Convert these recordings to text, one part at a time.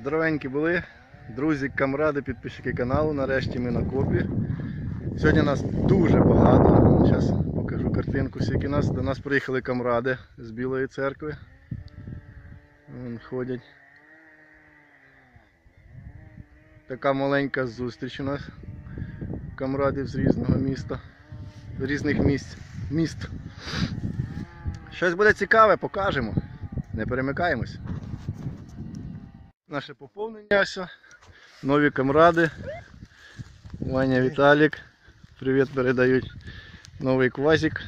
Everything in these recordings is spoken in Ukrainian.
Здоровенькі були, друзі, камради, підписчики каналу. Нарешті ми на копі. Сьогодні нас дуже багато. Зараз картинку, скільки нас. До нас приїхали камради з Білої церкви. Вон ходять. Така маленька зустріч у нас. Камрадів з різного міста. З різних місць. Міст. Щось буде цікаве, покажемо. Не перемикаємось. Наше поповнення. Нові камради. Ваня Віталік. Привіт передають. Новий квазик.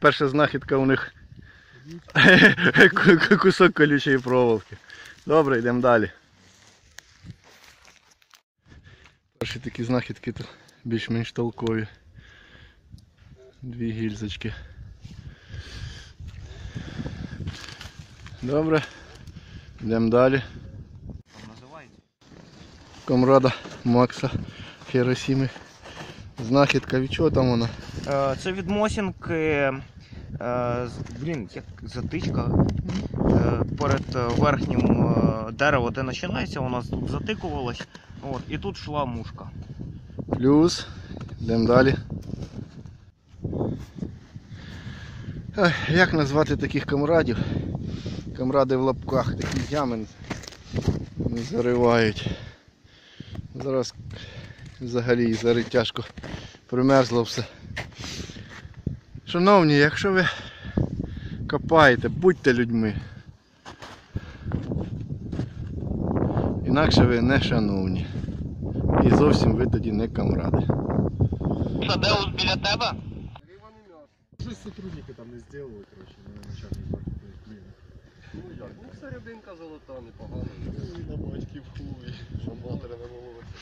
Перша знахідка у них кусок колючої проволоки. Добре, йдемо далі. Перші такі знахідки тут більш-менш толкові. Дві гільзочки. Добре. Йдемо далі. Комрада Макса Хіросіми. Знахідка, від чого там вона? Е, Це від Мосінки. е, Блін, як затичка. Е, Перед верхнім дерево, де починається, у нас тут затикувалось. От, і тут йшла мушка. Плюс. Йдемо далі. Як назвати таких камрадів? Камради в лапках, такі ями не заривають. Зараз взагалі зараз тяжко примерзло все. Шановні, якщо ви копаєте, будьте людьми. Інакше ви не шановні. І зовсім ви тоді не камради. Садеус біля тебе? Уже сотрудники там не сделали, короче, на начальник блин. Ну як? Ну серединка золота, непогана. Ну і на бачки в хуй, що матери не молоться.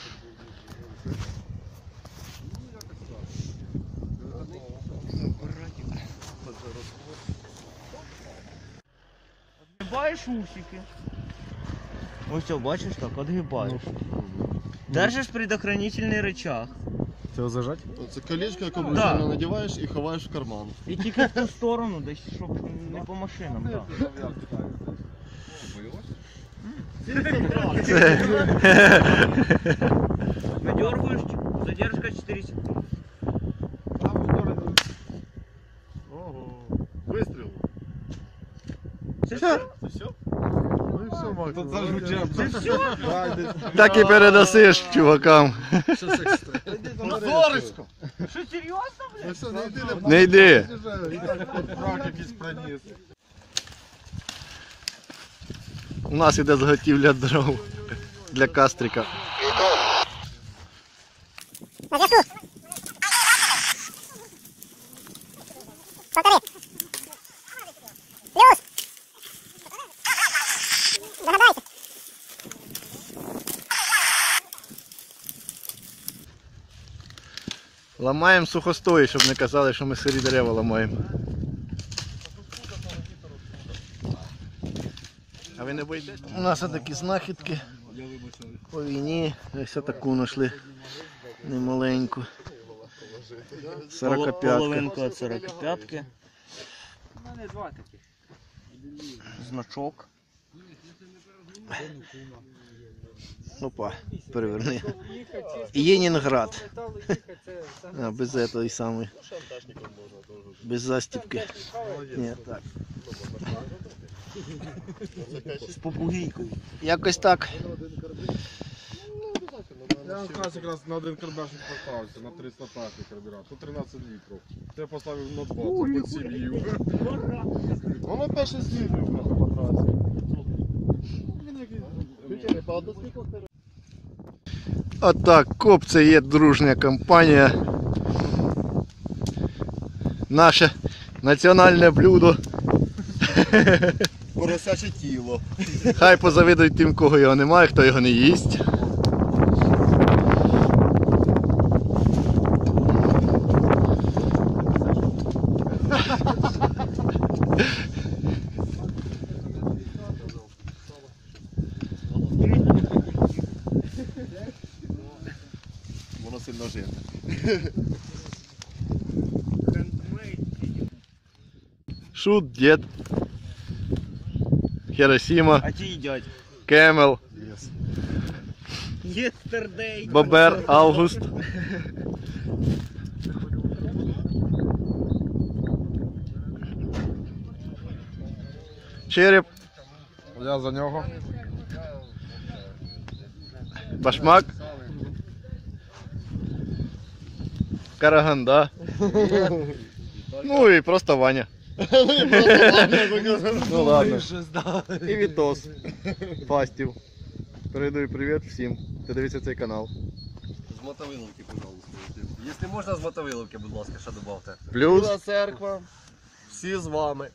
Ну. Отгибаєш усики. Ось це, бачиш так, отгибаєш. Держиш предохранительний рычаг. Це зажать? Це колечко, яке Да. обов'язково надіваєш і ховаєш в карман. І тільки в ту сторону, десь, щоб не по машинам. Так. Надергаешь, задержка 4 секунды. Ого. Вистріл. Це все? Це все? Ну і все, Макс. Тут зажучав. Це все? Так і передасиш чувакам. Зорочко! Що серйозно, Ну блядь? все, не йди, не Не йди. Брак якийсь проніс. У нас іде заготівля дров для кастрика. Повтори. Плюс. Догадайся. Ламаємо сухостої, щоб не казали, що ми сирі дерева ламаємо. А ви не боїтесь? У нас такі знахідки по війні. Ось таку знайшли немаленьку. 45 Половинку від 45-ки. Значок. Опа, переверни. Єнінград. А, без этой самой. Без застіпки. Ні, так. З попугійкою. Якось так. Я якраз якраз на один карбашник попався, на 305 карбюратор. Тут 13 літрів. Це я поставив на 20, під сім'ю. Воно перше по трасі. Він якийсь... Отак, коп це є дружня компанія. Наше національне блюдо. Поросяче тіло. Хай позавидують тим, кого його немає, хто його не їсть. Машина. Шут, дед. Хиросима, А ті їдять. Кемел, Єстердей. Бобер, Август. Череп, Я за нього. башмак. Караганда. Ну і просто Ваня. Ну ладно. І Вітос. Фастів. Передаю привіт всім, хто дивиться цей канал. З мотовиловки, пожалуйста. Якщо можна з мотовиловки, будь ласка, ще добавте. Плюс. церква. Всі з вами.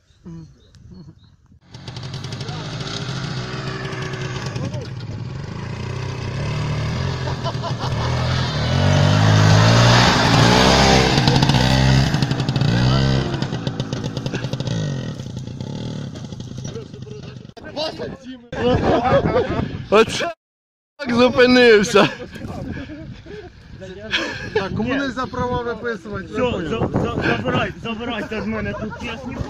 Оце так зупинився. Так, кому не за права виписувати? Все, за, за, забирай, забирайте з мене тут техніку.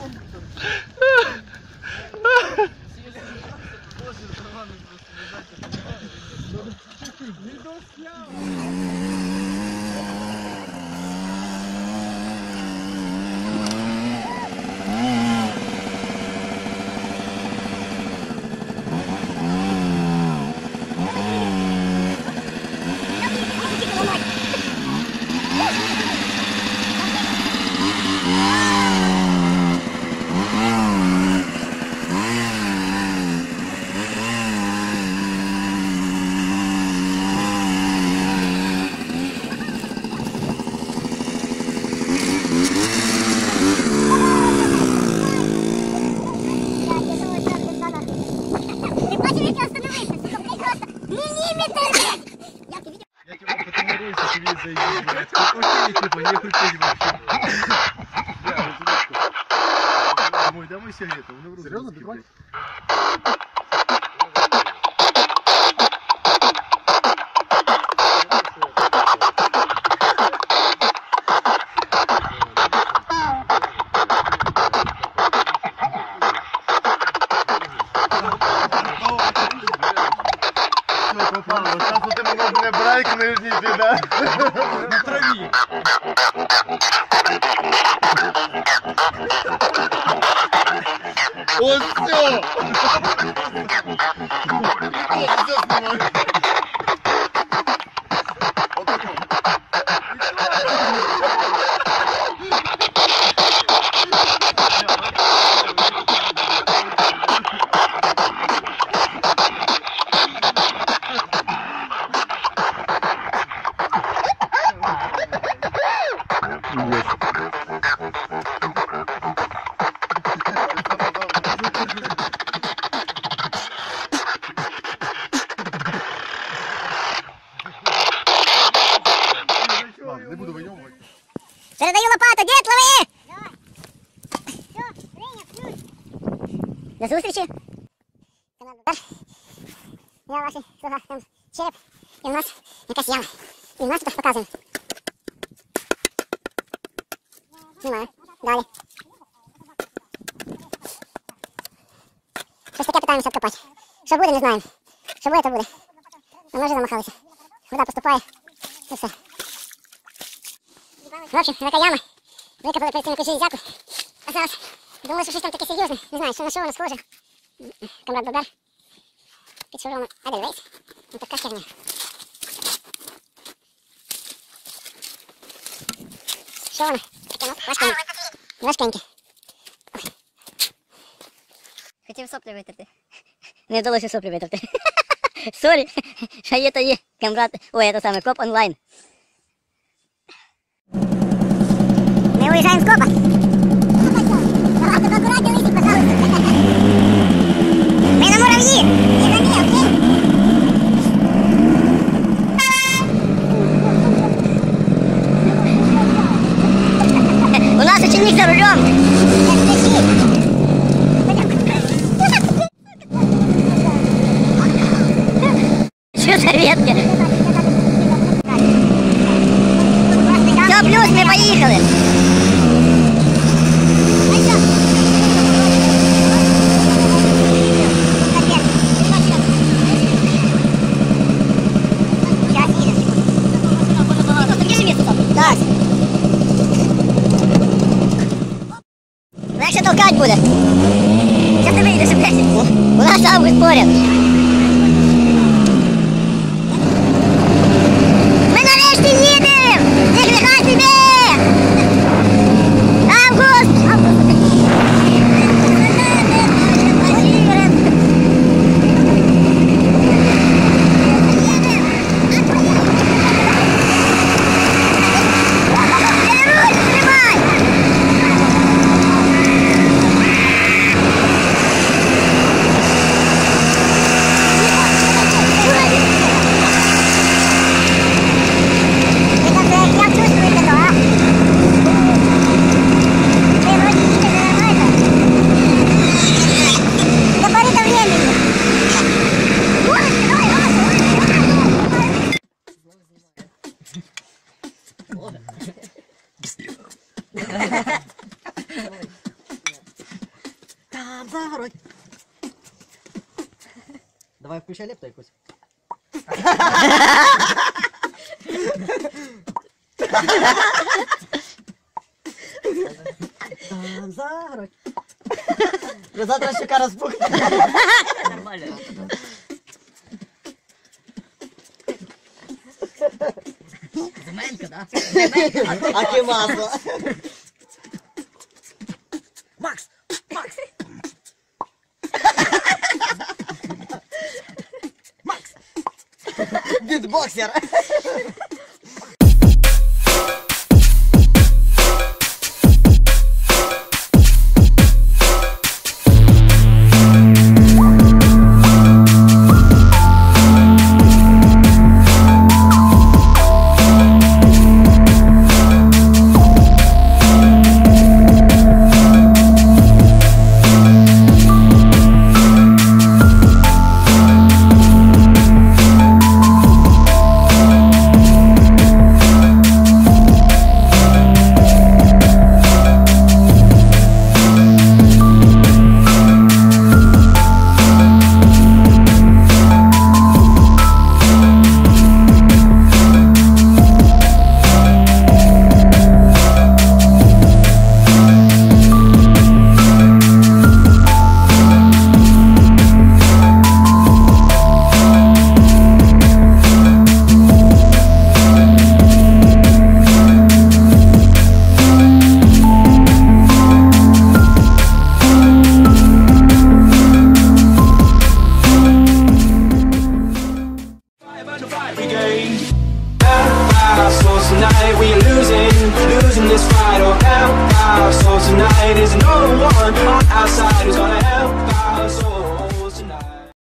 Ти бачив, як я остановився? Сука, блядь, просто міліметр, блядь! Я тобі Я тебе потренируюся, тобі зайду, блядь. Окей, типа, не крутить вообще. Домой, домой сигарету, вони в руки. Серйозно, ти Все, попало. Зараз у тебе можна брейк нижній піде. На траві. Ось все. Ладно, зустрічі. Канал Бобер. Я ваші слуга, там череп. І у нас якась яма. І у нас тут показуємо. Знімаю. Далі. Щось таке питаємося відкопати. Що буде, не знаємо. Що буде, то буде. А ми вже замахалися. Вода поступає. І все. В общем, така яма. Викопали перед цим якусь железяку. А зараз думаю, що щось там таке серйозне. Не знаю, що на що воно схоже. Камрад Бобер. Під шуром Edelweiss. Ну така херня. Що воно? Таке, важкеньке. Важкеньке. Хотів соплі витерти. Не вдалося соплі витерти. Сорі, що є, то є. Камрад, ой, це саме, коп онлайн. Ми уїжджаємо з копа. Розмір, поїхали! Там за горой. Давай включай лепта якусь. Там за горой. Завтра щека розбухне. Нормально. Семенка, да? Семенка. А ти. Макс! Макс! Макс! Бітбоксер!